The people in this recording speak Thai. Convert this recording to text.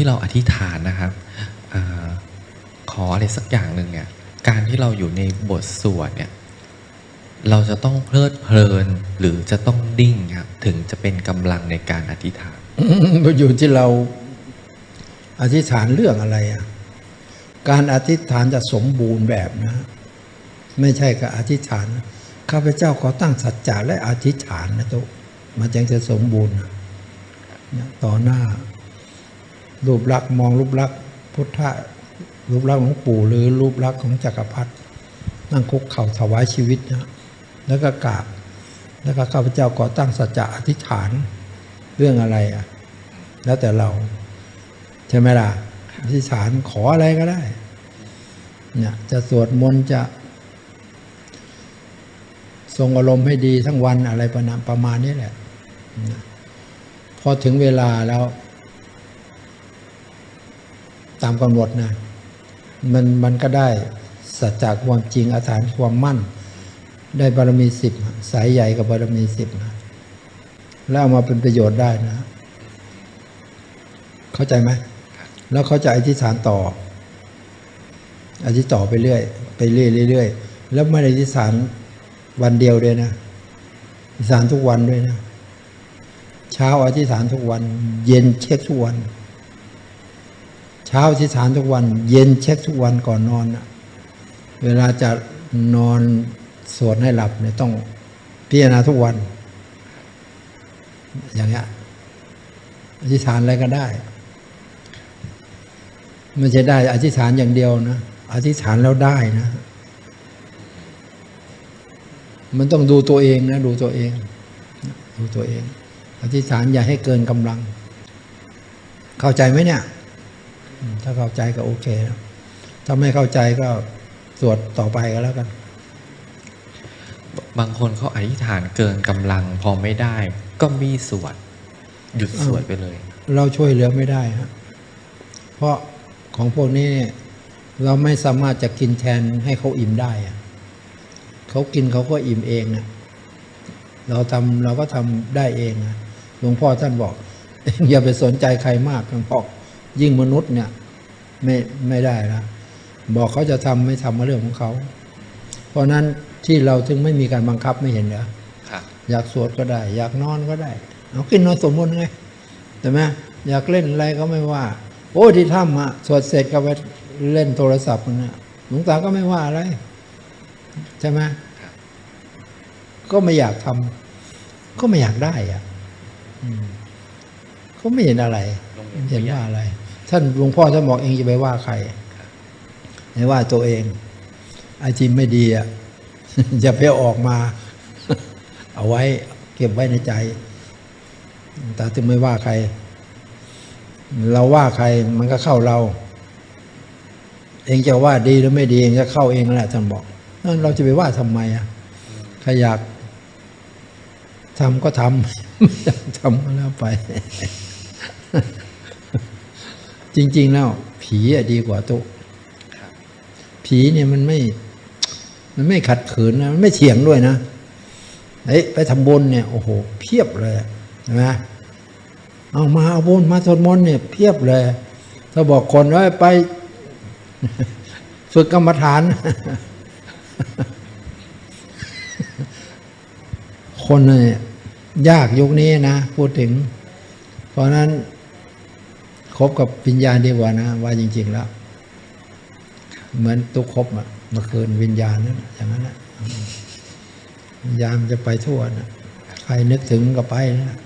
ที่เราอธิษฐานนะครับอขออะไรสักอย่างหนึ่งเนี่ย การที่เราอยู่ในบทสวดเนี่ย เราจะต้องเพลิดเพลินหรือจะต้องนิ่งครับถึงจะเป็นกำลังในการอธิษฐานมันอยู่ที่เราอธิษฐานเรื่องอะไรอะการอธิษฐานจะสมบูรณ์แบบนะ ไม่ใช่กับอธิษฐานข้าพเจ้าขอตั้งสัจจะและอธิษฐานนะตุมันจึงจะสมบูรณ์นะเนี่ยต่อหน้า รูปลักษณ์มองรูปลักษณ์พุทธะรูปลักษณ์ของปู่หรือรูปลักษณ์ของจักรพรรดินั่งคุกเข่าถวายชีวิตนะแล้วก็กราบแล้วก็ข้าพเจ้าขอตั้งสัจจะอธิษฐานเรื่องอะไรอะ แล้วแต่เรา ใช่ไหมล่ะอธิษฐานขออะไรก็ได้ เนี่ย จะสวดมนต์จะทรงอารมณ์ให้ดีทั้งวันอะไรประมาณนี้แหละ พอถึงเวลาแล้ว ตามกำหนดนะมันมันก็ได้สัจจความจริงอาถรรพ์ความมั่น ได้บารมีสิบสายใหญ่กับบารมีสิบนะแล้วเอามาเป็นประโยชน์ได้นะ เข้าใจไหมแล้วเขาจะอธิษฐานต่อ อธิษต่อไปเรื่อย ไปเรื่อยเรื่อยแล้วไม่ได้อธิษฐานวันเดียวด้วยนะอธิษฐานทุกวันด้วยนะ เช้าอธิษฐานทุกวัน เย็นเช็คทุกวัน เช้าอธิษฐานทุกวัน เย็นเช็คทุกวันก่อนนอนเวลาจะนอนสวดให้หลับเนี่ยต้องพิจารณาทุกวัน อย่างเงี้ยอธิษฐานอะไรก็ได้ไม่ใช่ได้อธิษฐานอย่างเดียวนะอธิษฐานแล้วได้นะ มันต้องดูตัวเองนะ ดูตัวเอง ดูตัวเอง อธิษฐานอย่าให้เกินกำลัง เข้าใจไหมเนี่ย ถ้าเข้าใจก็โอเคนะถ้าไม่เข้าใจก็สวดต่อไปก็แล้วกัน บางคนเขาอธิษฐานเกินกำลังพอไม่ได้ ก็มีสวด หยุดสวดไปเลย เราช่วยเหลือไม่ได้ฮะเพราะของพวกนี้เนี่ยเราไม่สามารถจะกินแทนให้เขาอิ่มได้อะเขากินเขาก็อิ่มเองนะเราทำเราก็ทำได้เองนะหลวงพ่อท่านบอกอย่าไปสนใจใครมากหลวงพ่อ ยิ่งมนุษย์เนี่ยไม่ไม่ได้ละบอกเขาจะทำไม่ทำมาเรื่องของเขา เพราะนั้นที่เราถึงไม่มีการบังคับไม่เห็นเหรอครับอยากสวดก็ได้ อยากนอนก็ได้เอากินนอนสมมติไงใช่ไหมอยากเล่นอะไรก็ไม่ว่า โอ้ที่ถ้ำอะสวดเสร็จก็ไปเล่นโทรศัพท์มันนะหลวงตาก็ไม่ว่าอะไรใช่ไหมก็ไม่อยากทำก็ไม่อยากได้อะอืมก็ไม่เห็นอะไรไม่เห็นว่าอะไร ท่านหลวงพ่อท่านบอกเองจะไปว่าใครไม่ว่าตัวเองไอ้ที่ไม่ดีอะอย่าไปออกมา เอาไว้เก็บไว้ในใจแต่ถึงไม่ว่าใคร เราว่าใครมันก็เข้าเรา เองจะว่าดีหรือไม่ดีเองก็เข้าเองแหละท่านบอกนั่นเราจะไปว่าทำไมอะใครอยากทำก็ทำทำก็แล้วไป จริง ๆ แล้ว ผีอะดีกว่าตุ๊ครับผีเนี่ยมันไม่ มันไม่ขัดขืนนะ มันไม่เถียงด้วยนะเฮ้ยไปทำบุญเนี่ยโอ้โห เพียบเลยใช่ไหมเอามาเอาบุญมาสวดมนต์เนี่ย เพียบเลย ถ้าบอกคนว่าไปฝึกกรรมฐาน คนเนี่ยยากยุคนี้นะ พูดถึง เพราะฉะนั้น คบกับวิญญาณดีกว่านะ ว่าจริง ๆ แล้ว เหมือนตุกคบอะเมื่อคืนวิญญาณนั่นอย่างนั้นนะวิญญาณจะไปทั่วนะใครนึกถึงก็ไปนะ